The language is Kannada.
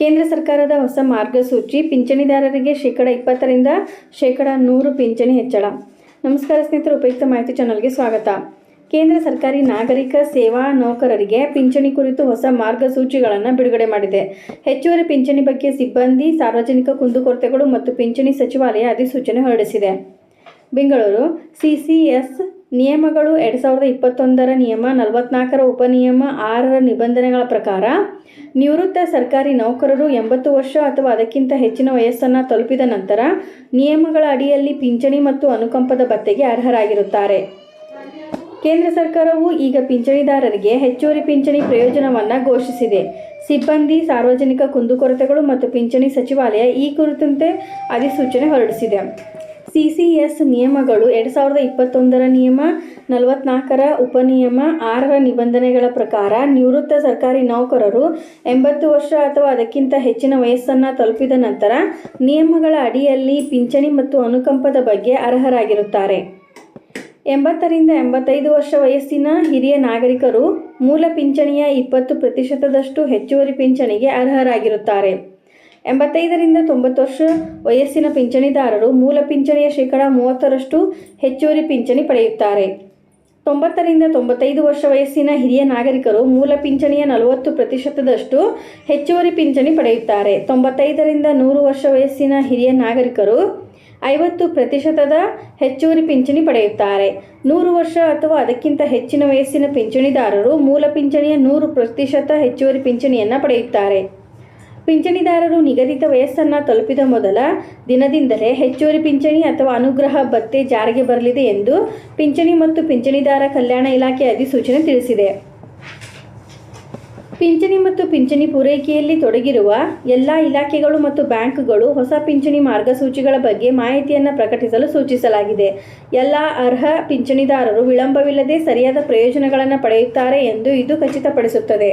ಕೇಂದ್ರ ಸರ್ಕಾರದ ಹೊಸ ಮಾರ್ಗಸೂಚಿ, ಪಿಂಚಣಿದಾರರಿಗೆ ಶೇಕಡ ಇಪ್ಪತ್ತರಿಂದ ಶೇಕಡ ನೂರು ಪಿಂಚಣಿ ಹೆಚ್ಚಳ. ನಮಸ್ಕಾರ ಸ್ನೇಹಿತರು, ಉಪಯುಕ್ತ ಮಾಹಿತಿ ಚಾನಲ್ಗೆ ಸ್ವಾಗತ. ಕೇಂದ್ರ ಸರ್ಕಾರಿ ನಾಗರಿಕ ಸೇವಾ ನೌಕರರಿಗೆ ಪಿಂಚಣಿ ಕುರಿತು ಹೊಸ ಮಾರ್ಗಸೂಚಿಗಳನ್ನು ಬಿಡುಗಡೆ ಮಾಡಿದೆ. ಹೆಚ್ಚುವರಿ ಪಿಂಚಣಿ ಬಗ್ಗೆ ಸಿಬ್ಬಂದಿ, ಸಾರ್ವಜನಿಕ ಕುಂದುಕೊರತೆಗಳು ಮತ್ತು ಪಿಂಚಣಿ ಸಚಿವಾಲಯ ಅಧಿಸೂಚನೆ ಹೊರಡಿಸಿದೆ. ಬೆಂಗಳೂರು ಸಿಸಿಎಸ್ ನಿಯಮಗಳು ಎರಡು ಸಾವಿರದ ಇಪ್ಪತ್ತೊಂದರ ನಿಯಮ, ನಲವತ್ನಾಲ್ಕರ ಉಪನಿಯಮ, ಆರರ ನಿಬಂಧನೆಗಳ ಪ್ರಕಾರ ನಿವೃತ್ತ ಸರ್ಕಾರಿ ನೌಕರರು ಎಂಬತ್ತು ವರ್ಷ ಅಥವಾ ಅದಕ್ಕಿಂತ ಹೆಚ್ಚಿನ ವಯಸ್ಸನ್ನು ತಲುಪಿದ ನಂತರ ನಿಯಮಗಳ ಅಡಿಯಲ್ಲಿ ಪಿಂಚಣಿ ಮತ್ತು ಅನುಕಂಪದ ಭತ್ತೆಗೆ ಅರ್ಹರಾಗಿರುತ್ತಾರೆ. ಕೇಂದ್ರ ಸರ್ಕಾರವು ಈಗ ಪಿಂಚಣಿದಾರರಿಗೆ ಹೆಚ್ಚುವರಿ ಪಿಂಚಣಿ ಪ್ರಯೋಜನವನ್ನು ಘೋಷಿಸಿದೆ. ಸಿಬ್ಬಂದಿ, ಸಾರ್ವಜನಿಕ ಕುಂದುಕೊರತೆಗಳು ಮತ್ತು ಪಿಂಚಣಿ ಸಚಿವಾಲಯ ಈ ಕುರಿತಂತೆ ಅಧಿಸೂಚನೆ ಹೊರಡಿಸಿದೆ. ಸಿಸಿಎಸ್ ನಿಯಮಗಳು ಎರಡು ಸಾವಿರದ ಇಪ್ಪತ್ತೊಂದರ ನಿಯಮ, ನಲವತ್ನಾಲ್ಕರ ಉಪನಿಯಮ, ಆರರ ನಿಬಂಧನೆಗಳ ಪ್ರಕಾರ ನಿವೃತ್ತ ಸರ್ಕಾರಿ ನೌಕರರು ಎಂಬತ್ತು ವರ್ಷ ಅಥವಾ ಅದಕ್ಕಿಂತ ಹೆಚ್ಚಿನ ವಯಸ್ಸನ್ನು ತಲುಪಿದ ನಂತರ ನಿಯಮಗಳ ಅಡಿಯಲ್ಲಿ ಪಿಂಚಣಿ ಮತ್ತು ಅನುಕಂಪದ ಬಗ್ಗೆ ಅರ್ಹರಾಗಿರುತ್ತಾರೆ. ಎಂಬತ್ತರಿಂದ ಎಂಬತ್ತೈದು ವರ್ಷ ವಯಸ್ಸಿನ ಹಿರಿಯ ನಾಗರಿಕರು ಮೂಲ ಪಿಂಚಣಿಯ ಇಪ್ಪತ್ತು ಪ್ರತಿಶತದಷ್ಟು ಹೆಚ್ಚುವರಿ ಪಿಂಚಣಿಗೆ ಅರ್ಹರಾಗಿರುತ್ತಾರೆ. ಎಂಬತ್ತೈದರಿಂದ ತೊಂಬತ್ತು ವರ್ಷ ವಯಸ್ಸಿನ ಪಿಂಚಣಿದಾರರು ಮೂಲ ಪಿಂಚಣಿಯ ಶೇಕಡ ಮೂವತ್ತರಷ್ಟು ಹೆಚ್ಚುವರಿ ಪಿಂಚಣಿ ಪಡೆಯುತ್ತಾರೆ. ತೊಂಬತ್ತರಿಂದ ತೊಂಬತ್ತೈದು ವರ್ಷ ವಯಸ್ಸಿನ ಹಿರಿಯ ನಾಗರಿಕರು ಮೂಲ ಪಿಂಚಣಿಯ ನಲವತ್ತು ಪ್ರತಿಶತದಷ್ಟು ಹೆಚ್ಚುವರಿ ಪಿಂಚಣಿ ಪಡೆಯುತ್ತಾರೆ. ತೊಂಬತ್ತೈದರಿಂದ ನೂರು ವರ್ಷ ವಯಸ್ಸಿನ ಹಿರಿಯ ನಾಗರಿಕರು ಐವತ್ತು ಪ್ರತಿಶತದ ಹೆಚ್ಚುವರಿ ಪಿಂಚಣಿ ಪಡೆಯುತ್ತಾರೆ. ನೂರು ವರ್ಷ ಅಥವಾ ಅದಕ್ಕಿಂತ ಹೆಚ್ಚಿನ ವಯಸ್ಸಿನ ಪಿಂಚಣಿದಾರರು ಮೂಲ ಪಿಂಚಣಿಯ ನೂರು ಪ್ರತಿಶತ ಹೆಚ್ಚುವರಿ ಪಿಂಚಣಿಯನ್ನು ಪಡೆಯುತ್ತಾರೆ. ಪಿಂಚಣಿದಾರರು ನಿಗದಿತ ವಯಸ್ಸನ್ನು ತಲುಪಿದ ಮೊದಲ ದಿನದಿಂದಲೇ ಹೆಚ್ಚುವರಿ ಪಿಂಚಣಿ ಅಥವಾ ಅನುಗ್ರಹ ಭತ್ತೆ ಜಾರಿಗೆ ಬರಲಿದೆ ಎಂದು ಪಿಂಚಣಿ ಮತ್ತು ಪಿಂಚಣಿದಾರ ಕಲ್ಯಾಣ ಇಲಾಖೆ ಅಧಿಸೂಚನೆ ತಿಳಿಸಿದೆ. ಪಿಂಚಣಿ ಮತ್ತು ಪಿಂಚಣಿ ಪೂರೈಕೆಯಲ್ಲಿ ತೊಡಗಿರುವ ಎಲ್ಲ ಇಲಾಖೆಗಳು ಮತ್ತು ಬ್ಯಾಂಕ್ಗಳು ಹೊಸ ಪಿಂಚಣಿ ಮಾರ್ಗಸೂಚಿಗಳ ಬಗ್ಗೆ ಮಾಹಿತಿಯನ್ನು ಪ್ರಕಟಿಸಲು ಸೂಚಿಸಲಾಗಿದೆ. ಎಲ್ಲ ಅರ್ಹ ಪಿಂಚಣಿದಾರರು ವಿಳಂಬವಿಲ್ಲದೆ ಸರಿಯಾದ ಪ್ರಯೋಜನಗಳನ್ನು ಪಡೆಯುತ್ತಾರೆ ಎಂದು ಇದು ಖಚಿತಪಡಿಸುತ್ತದೆ.